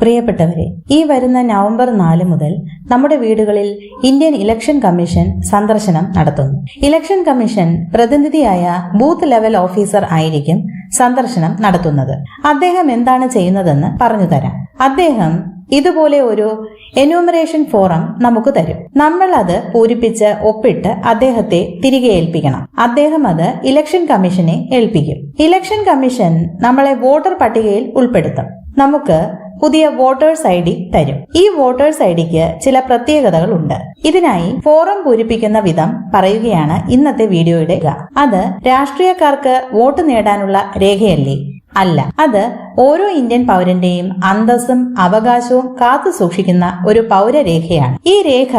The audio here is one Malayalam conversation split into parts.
പ്രിയപ്പെട്ടവരെ ഈ വരുന്ന നവംബർ നാല് മുതൽ നമ്മുടെ വീടുകളിൽ ഇന്ത്യൻ ഇലക്ഷൻ കമ്മീഷൻ സന്ദർശനം നടത്തുന്നു. ഇലക്ഷൻ കമ്മീഷൻ പ്രതിനിധിയായ ബൂത്ത് ലെവൽ ഓഫീസർ ആയിരിക്കും സന്ദർശനം നടത്തുന്നത്. അദ്ദേഹം എന്താണ് ചെയ്യുന്നതെന്ന് പറഞ്ഞു തരാം. അദ്ദേഹം ഇതുപോലെ ഒരു എന്യൂമറേഷൻ ഫോറം നമുക്ക് തരും. നമ്മൾ അത് പൂരിപ്പിച്ച് ഒപ്പിട്ട് അദ്ദേഹത്തെ തിരികെ ഏൽപ്പിക്കണം. അദ്ദേഹം അത് ഇലക്ഷൻ കമ്മീഷനെ ഏൽപ്പിക്കും. ഇലക്ഷൻ കമ്മീഷൻ നമ്മളെ വോട്ടർ പട്ടികയിൽ ഉൾപ്പെടുത്തും. നമുക്ക് പുതിയ വോട്ടേഴ്സ് ഐ ഡി തരും. ഈ വോട്ടേഴ്സ് ഐ ഡിക്ക് ചില പ്രത്യേകതകളുണ്ട്. ഇതിനായി ഫോറം പൂരിപ്പിക്കുന്ന വിധം പറയുകയാണ് ഇന്നത്തെ വീഡിയോയുടെ. അത് രാഷ്ട്രീയക്കാർക്ക് വോട്ട് നേടാനുള്ള രേഖയല്ലേ? അല്ല. അത് ഓരോ ഇന്ത്യൻ പൗരന്റെയും അന്തസ്സും അവകാശവും കാത്തു സൂക്ഷിക്കുന്ന ഒരു പൗരരേഖയാണ്. ഈ രേഖ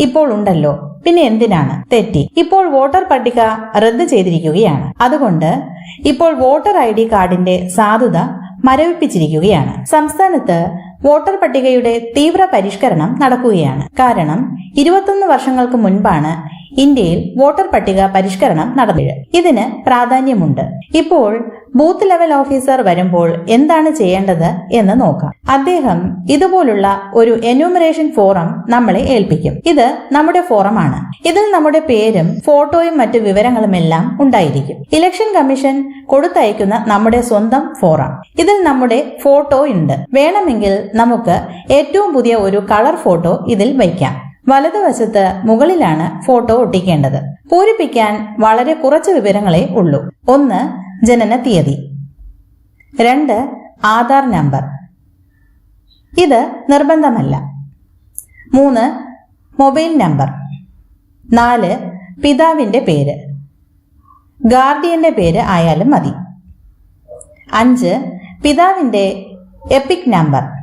ഇപ്പോൾ ഉണ്ടല്ലോ. പിന്നെ എന്തിനാണ്? തെറ്റി. ഇപ്പോൾ വോട്ടർ പട്ടിക റദ്ദ് ചെയ്തിരിക്കുകയാണ്. അതുകൊണ്ട് ഇപ്പോൾ വോട്ടർ ഐ ഡി കാർഡിന്റെ സാധുത മരവിപ്പിച്ചിരിക്കുകയാണ്. സംസ്ഥാനത്ത് വോട്ടർ പട്ടികയുടെ തീവ്ര പരിഷ്കരണം നടക്കുകയാണ്. കാരണം ഇരുപത്തൊന്ന് വർഷങ്ങൾക്ക് മുൻപാണ് ഇന്ത്യയിൽ വോട്ടർ പട്ടിക പരിഷ്കരണം നടന്നത്. ഇതിന് പ്രാധാന്യമുണ്ട്. ഇപ്പോൾ ബൂത്ത് ലെവൽ ഓഫീസർ വരുമ്പോൾ എന്താണ് ചെയ്യേണ്ടത് എന്ന് നോക്കാം. അദ്ദേഹം ഇതുപോലുള്ള ഒരു എന്യൂമറേഷൻ ഫോറം നമ്മളെ ഏൽപ്പിക്കും. ഇത് നമ്മുടെ ഫോറമാണ് ഇതിൽ നമ്മുടെ പേരും ഫോട്ടോയും മറ്റു വിവരങ്ങളും എല്ലാം ഉണ്ടായിരിക്കും. ഇലക്ഷൻ കമ്മീഷൻ കൊടുത്തയക്കുന്ന നമ്മുടെ സ്വന്തം ഫോറം ഇതിൽ നമ്മുടെ ഫോട്ടോ ഉണ്ട്. വേണമെങ്കിൽ നമുക്ക് ഏറ്റവും പുതിയ ഒരു കളർ ഫോട്ടോ ഇതിൽ വയ്ക്കാം. വലതുവശത്ത് മുകളിലാണ് ഫോട്ടോ ഒട്ടിക്കേണ്ടത്. പൂരിപ്പിക്കാൻ വളരെ കുറച്ച് വിവരങ്ങളെ ഉള്ളൂ. ഒന്ന് ജനന തീയതി. രണ്ട് ആധാർ നമ്പർ. ഇത് നിർബന്ധമല്ല. മൂന്ന് മൊബൈൽ നമ്പർ. നാല് പിതാവിന്റെ പേര്. ഗാർഡിയന്റെ പേര് ആയാലും മതി. അഞ്ച് പിതാവിന്റെ എപ്പിക് നമ്പർ.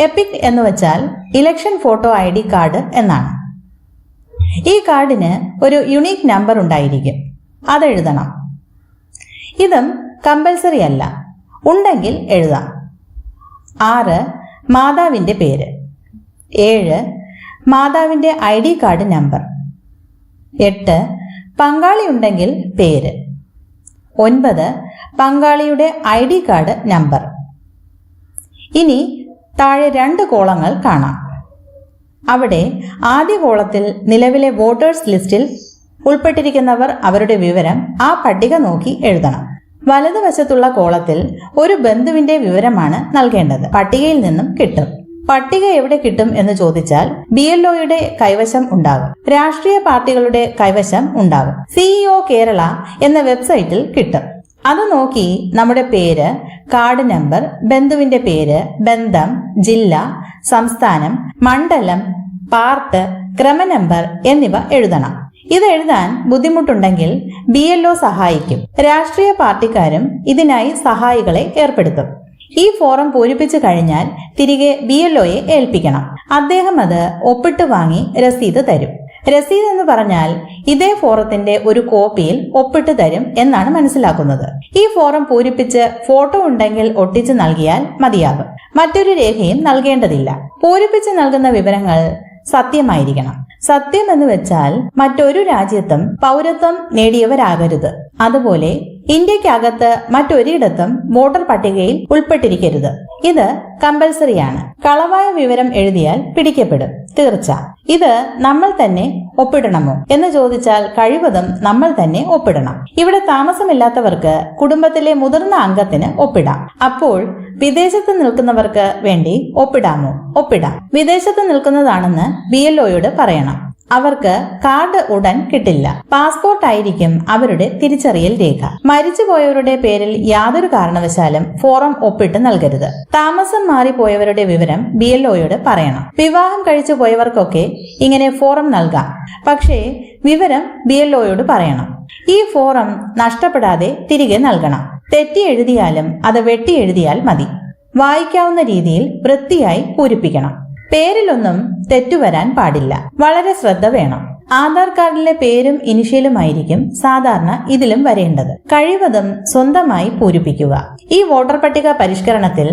എപ്പിക് എന്ന് വെച്ചാൽ election photo I D card എന്നാണ്. ഈ കാർഡിന് ഒരു യുണീക്ക് നമ്പർ ഉണ്ടായിരിക്കും. അതെഴുതണം ഇതും കമ്പൽസറി അല്ല. ഉണ്ടെങ്കിൽ എഴുതാം. ആറ് മാതാവിന്റെ പേര്. ഏഴ് മാതാവിന്റെ ഐ ഡി കാർഡ് നമ്പർ. എട്ട് പങ്കാളി ഉണ്ടെങ്കിൽ പേര്. ഒൻപത് പങ്കാളിയുടെ ഐ ഡി കാർഡ് നമ്പർ. ഇനി താഴെ രണ്ട് കോളങ്ങൾ കാണാം. അവിടെ ആദ്യ കോളത്തിൽ നിലവിലെ വോട്ടേഴ്സ് ലിസ്റ്റിൽ ഉൾപ്പെട്ടിരിക്കുന്നവർ അവരുടെ വിവരം ആ പട്ടിക നോക്കി എഴുതണം. വലതുവശത്തുള്ള കോളത്തിൽ ഒരു ബന്ധുവിന്റെ വിവരമാണ് നൽകേണ്ടത്. പട്ടികയിൽ നിന്നും കിട്ടും. പട്ടിക എവിടെ കിട്ടും എന്ന് ചോദിച്ചാൽ ബി എൽ ഒയുടെ കൈവശം ഉണ്ടാകും. രാഷ്ട്രീയ പാർട്ടികളുടെ കൈവശം ഉണ്ടാകും. സിഇഒ കേരള എന്ന വെബ്സൈറ്റിൽ കിട്ടും. അത് നോക്കി നമ്മുടെ പേര് കാർഡ് നമ്പർ ബന്ധുവിന്റെ പേര് ബന്ധം ജില്ല സംസ്ഥാനം മണ്ഡലം പാർട്ട് ക്രമനമ്പർ എന്നിവ എഴുതണം. ഇത് എഴുതാൻ ബുദ്ധിമുട്ടുണ്ടെങ്കിൽ ബി എൽ ഒ സഹായിക്കും. രാഷ്ട്രീയ പാർട്ടിക്കാരും ഇതിനായി സഹായികളെ ഏർപ്പെടുത്തും. ഈ ഫോറം പൂരിപ്പിച്ചു കഴിഞ്ഞാൽ തിരികെ ബി എൽ ഒയെ ഏൽപ്പിക്കണം. അദ്ദേഹം അത് ഒപ്പിട്ട് വാങ്ങി രസീത് തരും. രസീത് എന്ന് പറഞ്ഞാൽ ഇതേ ഫോറത്തിന്റെ ഒരു കോപ്പിയിൽ ഒപ്പിട്ട് തരും എന്നാണ് മനസ്സിലാക്കുന്നത്. ഈ ഫോറം പൂരിപ്പിച്ച് ഫോട്ടോ ഉണ്ടെങ്കിൽ ഒട്ടിച്ച് നൽകിയാൽ മതിയാകും. മറ്റൊരു രേഖയും നൽകേണ്ടതില്ല. പൂരിപ്പിച്ച് നൽകുന്ന വിവരങ്ങൾ സത്യമായിരിക്കണം. സത്യം എന്ന് വെച്ചാൽ മറ്റൊരു രാജ്യത്തും പൗരത്വം നേടിയവരാകരുത്. അതുപോലെ ഇന്ത്യക്കകത്ത് മറ്റൊരിടത്തും വോട്ടർ പട്ടികയിൽ ഉൾപ്പെട്ടിരിക്കരുത്. ഇത് കമ്പൽസറിയാണ് കളവായ വിവരം എഴുതിയാൽ പിടിക്കപ്പെടും. തീർച്ച. ഇത് നമ്മൾ തന്നെ ഒപ്പിടണമോ എന്ന് ചോദിച്ചാൽ കഴിവതും നമ്മൾ തന്നെ ഒപ്പിടണം. ഇവിടെ താമസമില്ലാത്തവർക്ക് കുടുംബത്തിലെ മുതിർന്ന അംഗത്തിന് ഒപ്പിടാം. അപ്പോൾ വിദേശത്ത് നിൽക്കുന്നവർക്ക് വേണ്ടി ഒപ്പിടാമോ? ഒപ്പിടാം. വിദേശത്ത് നിൽക്കുന്നതാണെന്ന് ബി എൽ ഒയോട് പറയണം. അവർക്ക് കാർഡ് ഉടൻ കിട്ടില്ല. പാസ്പോർട്ട് ആയിരിക്കും അവരുടെ തിരിച്ചറിയൽ രേഖ. മരിച്ചുപോയവരുടെ പേരിൽ യാതൊരു കാരണവശാലും ഫോറം ഒപ്പിട്ട് നൽകരുത്. താമസം മാറിപ്പോയവരുടെ വിവരം ബി എൽ ഒയോട് പറയണം. വിവാഹം കഴിച്ചു പോയവർക്കൊക്കെ ഇങ്ങനെ ഫോറം നൽകാം. പക്ഷേ വിവരം ബി എൽ ഒയോട് പറയണം. ഈ ഫോറം നഷ്ടപ്പെടാതെ തിരികെ നൽകണം. തെറ്റി എഴുതിയാലും അത് വെട്ടി എഴുതിയാൽ മതി. വായിക്കാവുന്ന രീതിയിൽ വൃത്തിയായി പൂരിപ്പിക്കണം. പേരിലൊന്നും തെറ്റുവരാൻ പാടില്ല. വളരെ ശ്രദ്ധ വേണം. ആധാർ കാർഡിലെ പേരും ഇനിഷ്യലും ആയിരിക്കും സാധാരണ ഇതിലും വരേണ്ടത്. കഴിവതും സ്വന്തമായി പൂരിപ്പിക്കുക. ഈ വോട്ടർ പട്ടിക പരിഷ്കരണത്തിൽ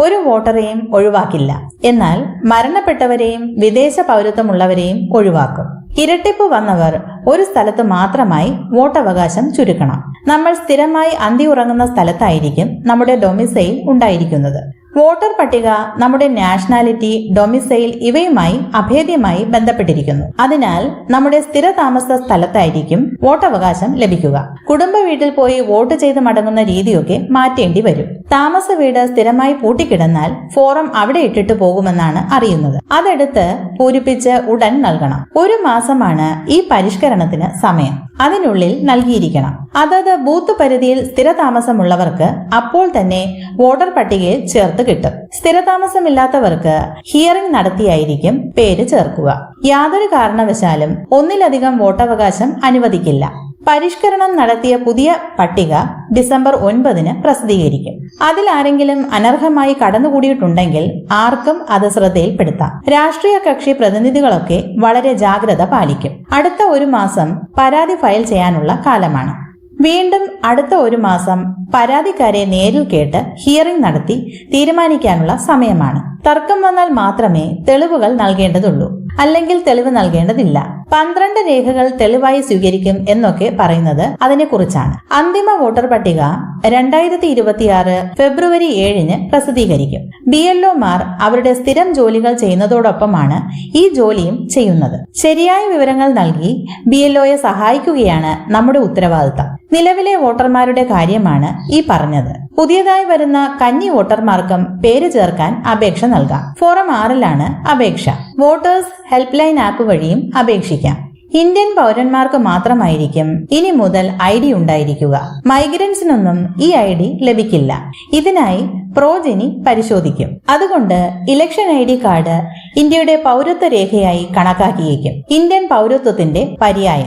ഒരു വോട്ടറെയും ഒഴിവാക്കില്ല. എന്നാൽ മരണപ്പെട്ടവരെയും വിദേശ പൗരത്വമുള്ളവരെയും ഒഴിവാക്കും. ഇരട്ടിപ്പ് വന്നവർ ഒരു സ്ഥലത്ത് മാത്രമായി വോട്ടവകാശം ചുരുക്കണം. നമ്മൾ സ്ഥിരമായി അന്തി ഉറങ്ങുന്ന സ്ഥലത്തായിരിക്കും നമ്മുടെ ഡൊമിസൈൽ ഉണ്ടായിരിക്കുന്നത്. വോട്ടർ പട്ടിക നമ്മുടെ നാഷണാലിറ്റി ഡൊമിസൈൽ ഇവയുമായി അഭേദ്യമായി ബന്ധപ്പെട്ടിരിക്കുന്നു. അതിനാൽ നമ്മുടെ സ്ഥിര താമസ സ്ഥലത്തായിരിക്കും വോട്ടവകാശം ലഭിക്കുക. കുടുംബ വീട്ടിൽ പോയി വോട്ട് ചെയ്ത് മടങ്ങുന്ന രീതിയൊക്കെ മാറ്റേണ്ടി വരും. താമസ വീട് സ്ഥിരമായി പൂട്ടിക്കിടന്നാൽ ഫോറം അവിടെ ഇട്ടിട്ട് പോകുമെന്നാണ് അറിയുന്നത്. അതെടുത്ത് പൂരിപ്പിച്ച് ഉടൻ നൽകണം. ഒരു മാസമാണ് ഈ പരിഷ്കരണത്തിന് സമയം. അതിനുള്ളിൽ നൽകിയിരിക്കണം. അതത് ബൂത്ത് പരിധിയിൽ സ്ഥിരതാമസമുള്ളവർക്ക് അപ്പോൾ തന്നെ വോട്ടർ പട്ടികയിൽ ചേർത്ത് കിട്ടും. സ്ഥിരതാമസമില്ലാത്തവർക്ക് ഹിയറിംഗ് നടത്തിയായിരിക്കും പേര് ചേർക്കുക. യാതൊരു കാരണവശാലും ഒന്നിലധികം വോട്ടവകാശം അനുവദിക്കില്ല. പരിഷ്കരണം നടത്തിയ പുതിയ പട്ടിക ഡിസംബർ ഒൻപതിന് പ്രസിദ്ധീകരിക്കും. അതിൽ ആരെങ്കിലും അനർഹമായി കടന്നുകൂടിയിട്ടുണ്ടെങ്കിൽ ആർക്കും അത് ശ്രദ്ധയിൽപ്പെടുത്താം. രാഷ്ട്രീയ കക്ഷി പ്രതിനിധികളൊക്കെ വളരെ ജാഗ്രത പാലിക്കും. അടുത്ത ഒരു മാസം പരാതി ഫയൽ ചെയ്യാനുള്ള കാലമാണ്. വീണ്ടും അടുത്ത ഒരു മാസം പരാതിക്കാരെ നേരിൽ കേട്ട് ഹിയറിംഗ് നടത്തി തീരുമാനിക്കാനുള്ള സമയമാണ്. തർക്കം വന്നാൽ മാത്രമേ തെളിവുകൾ നൽകേണ്ടതുള്ളൂ. അല്ലെങ്കിൽ തെളിവ് നൽകേണ്ടതില്ല. പന്ത്രണ്ട് രേഖകൾ തെളിവായി സ്വീകരിക്കും എന്നൊക്കെ പറയുന്നത് അതിനെക്കുറിച്ചാണ്. അന്തിമ വോട്ടർ പട്ടിക രണ്ടായിരത്തി ഇരുപത്തിയാറ് ഫെബ്രുവരി ഏഴിന് പ്രസിദ്ധീകരിക്കും. ബി എൽഒമാർ അവരുടെ സ്ഥിരം ജോലികൾ ചെയ്യുന്നതോടൊപ്പമാണ് ഈ ജോലിയും ചെയ്യുന്നത്. ശരിയായ വിവരങ്ങൾ നൽകി ബി എൽഒയെ സഹായിക്കുകയാണ് നമ്മുടെ ഉത്തരവാദിത്തം. നിലവിലെ വോട്ടർമാരുടെ കാര്യമാണ് ഈ പറഞ്ഞത്. പുതിയതായി വരുന്ന കഞ്ഞി വോട്ടർമാർക്കും പേര് ചേർക്കാൻ അപേക്ഷ നൽകാം. ഫോറം ആറിലാണ് അപേക്ഷ. വോട്ടേഴ്സ് ഹെൽപ്പ് ലൈൻ ആപ്പ് വഴിയും അപേക്ഷിക്കാം. ഇന്ത്യൻ പൗരന്മാർക്ക് മാത്രമായിരിക്കും ഇനി മുതൽ ഐ ഡി ഉണ്ടായിരിക്കുക. മൈഗ്രൻസിനൊന്നും ഈ ഐ ഡി ലഭിക്കില്ല. ഇതിനായി പ്രോജനി പരിശോധിക്കും. അതുകൊണ്ട് ഇലക്ഷൻ ഐ ഡി കാർഡ് ഇന്ത്യയുടെ പൗരത്വ രേഖയായി കണക്കാക്കിയേക്കും. ഇന്ത്യൻ പൗരത്വത്തിന്റെ പര്യായം.